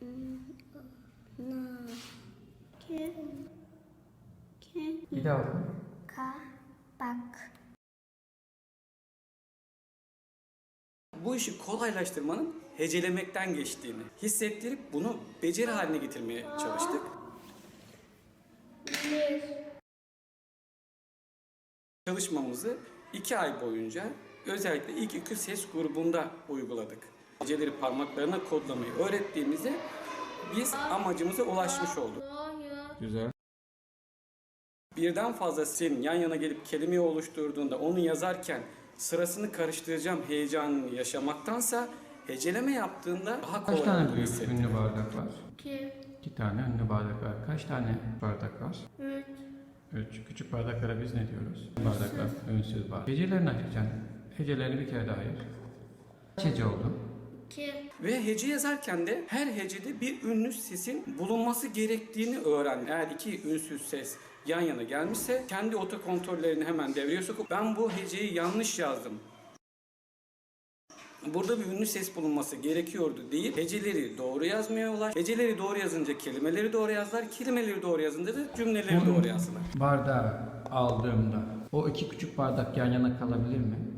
Na. Ke. Ke. Bir daha oku. Ka. Bak. Bu işi kolaylaştırmanın hecelemekten geçtiğini hissettirip bunu beceri haline getirmeye çalıştık. Bir. Çalışmamızı iki ay boyunca özellikle ilk iki ses grubunda uyguladık. Heceleri parmaklarına kodlamayı öğrettiğimizde biz amacımıza ulaşmış olduk. Güzel. Birden fazla sesin yan yana gelip kelimeyi oluşturduğunda onu yazarken sırasını karıştıracağım heyecanını yaşamaktansa heceleme yaptığında daha kolay Kaç tane büyük hissettim. ünlü bardak var? İki. İki tane ünlü bardak var. Kaç tane bardak var? Üç. Üç. Küçük bardaklara biz ne diyoruz? Bardaklar ünsüz var. Hecelerini açacaksın. Hecelerini bir kere daha yaz. Kaç hece oldu? İki. Ve hece yazarken de her hecede bir ünlü sesin bulunması gerektiğini öğren. Eğer iki ünsüz ses yan yana gelmişse kendi otokontrollerini hemen devreye sokup ben bu heceyi yanlış yazdım. Burada bir ünlü ses bulunması gerekiyordu değil. Heceleri doğru yazmıyorlar. Heceleri doğru yazınca kelimeleri doğru yazdılar. Kelimeleri doğru yazınca da cümleleri doğru yazdılar. Bardağı aldığımda o iki küçük bardak yan yana kalabilir mi?